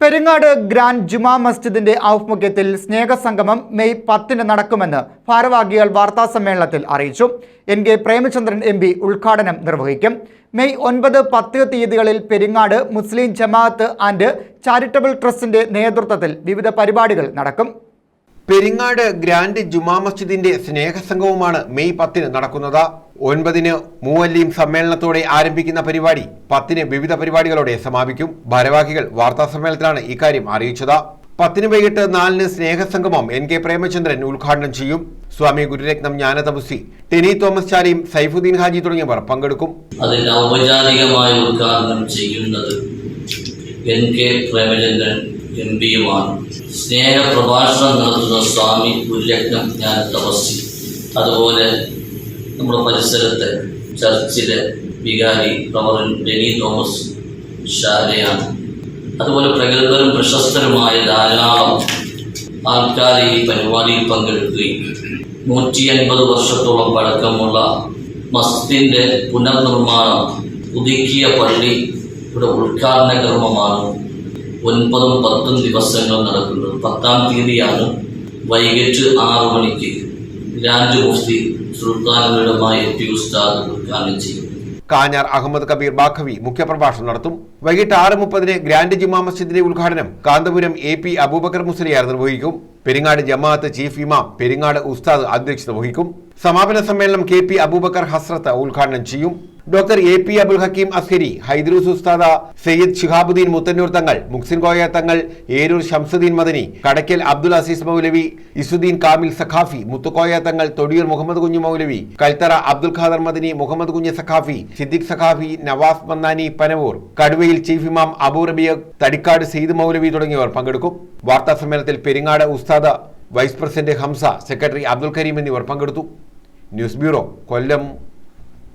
Peringad grand Juma മസ്ജിദിന്റെ ആഭിമുഖ്യത്തിൽ സ്നേഹസംഗമം May പത്തിന് നടക്കുമെന്ന് ഭാരവാഹികൾ വാർത്താസമ്മേളനത്തിൽ അറിയിച്ചു. N K Premachandran M P ഉദ്ഘാടനം നിർവഹിക്കും. മെയ് ഒൻപത് പത്ത് തീയതികളിൽ പെരിങ്ങാട് മുസ്ലിം ജമാഅത്ത് ആൻഡ് ചാരിറ്റബിൾ ട്രസ്റ്റിന്റെ നേതൃത്വത്തിൽ വിവിധ പരിപാടികൾ നടക്കും. പെരിങ്ങാട് ഗ്രാൻഡ് ജുമാ മസ്ജിദിന്റെ സ്നേഹസംഗവുമാണ് മെയ് പത്തിന് നടക്കുന്നത്. ഒൻപതിന് മൂവല്ലിയും സമ്മേളനത്തോടെ ആരംഭിക്കുന്ന പരിപാടി പത്തിന് വിവിധ പരിപാടികളോടെ സമാപിക്കും. ഭാരവാഹികൾ വാർത്താ വാർത്താസമ്മേളനത്തിലാണ് ഇക്കാര്യം അറിയിച്ചത്. പത്തിന് വൈകിട്ട് നാലിന് സ്നേഹസംഗമം എൻ കെ പ്രേമചന്ദ്രൻ ഉദ്ഘാടനം ചെയ്യും. സ്വാമി ഗുരുരത്നം ജ്ഞാനതപസ്വി ടെനി തോമസ് ചാലിയും സൈഫുദ്ദീൻ ഹാജി തുടങ്ങിയവർ പങ്കെടുക്കും. അതിന് ഔപചാരികമായി ഉദ്ഘാടനം ചെയ്യുന്നത് എൻ കെ പ്രേമചന്ദ്രൻ എം പിയുമാണ്. സ്നേഹ പ്രഭാഷണം നടത്തുന്ന സ്വാമി ഗുരുരത്നം ജ്ഞാന തപസ്സി അതുപോലെ നമ്മുടെ പരിസരത്തെ ചർച്ചിലെ വികാരി പ്രമറിൻ ഡെനി തോമസ് ഷാരയാണ് അതുപോലെ പ്രഗത്ഭരും പ്രശസ്തരുമായ ധാരാളം ആൾക്കാർ ഈ പരിപാടിയിൽ പങ്കെടുക്കുകയും നൂറ്റി അൻപത് വർഷത്തോളം പഴക്കമുള്ള മസ്ജിദിന്റെ പുനർനിർമ്മാണം പുതുക്കിയ പള്ളി ഇവിടെ ഉദ്ഘാടന കർമ്മമാണ്. ഒൻപതും പത്തും ദിവസങ്ങൾ നടക്കുന്നത്. പത്താം തീയതിയാണ് വൈകിട്ട് ആറു മണിക്ക്. ഗ്രാൻഡ് മുഫ്തി സുൽത്താനുകളുമായി ഉസ്താദ് ഉദ്ഘാടനം ചെയ്യും. കാഞ്ഞാർ അഹമ്മദ് കബീർ ബാഖവി മുഖ്യപ്രഭാഷണം നടത്തും. വൈകിട്ട് ആറ് മുപ്പതിന് ഗ്രാൻഡ് ജുമാ മസ്ജിദിന്റെ ഉദ്ഘാടനം കാന്തപുരം എ പി അബൂബക്കർ മുസ്ലിയാർ നിർവഹിക്കും. പെരിങ്ങാട് ജമാഅത്ത് ചീഫ് ഇമാം പെരിങ്ങാട് ഉസ്താദ് അധ്യക്ഷത വഹിക്കും. സമാപന സമ്മേളനം കെ പി അബൂബക്കർ ഹസ്രത്ത് ഉദ്ഘാടനം ചെയ്യും. Doctor A P Abul Hakeem Azhari Haidroos Usthad Sayyid Shihabuddin Muthannur Thangal Muhsin Koya തങ്ങൾ ഏരൂർ ഷംസുദ്ദീൻ മദനി കടക്കൽ അബ്ദുൽ അസീസ് മൗലവി ഇസുദ്ദീൻ കാമിൽ സഖാഫി മുത്തുക്കോയ തങ്ങൾ തൊടിയൂർ മുഹമ്മദ് കുഞ്ഞു മൗലവി കൽത്തറ അബ്ദുൽ ഖാദർ മദനി മുഹമ്മദ് കുഞ്ഞ് സഖാഫി സിദ്ദിഖ് സഖാഫി നവാസ് മന്നാനി പനവൂർ കടുവയിൽ ചീഫ് ഇമാം അബൂ റബിയ തടിക്കാട് സെയ്ദ് മൗലവി തുടങ്ങിയവർ പങ്കെടുക്കും. വാർത്താ സമ്മേളനത്തിൽ Peringad Usthad vice president Hamza secretary Abdul Kareem എന്നിവർ പങ്കെടുത്തു. News bureau Kollam.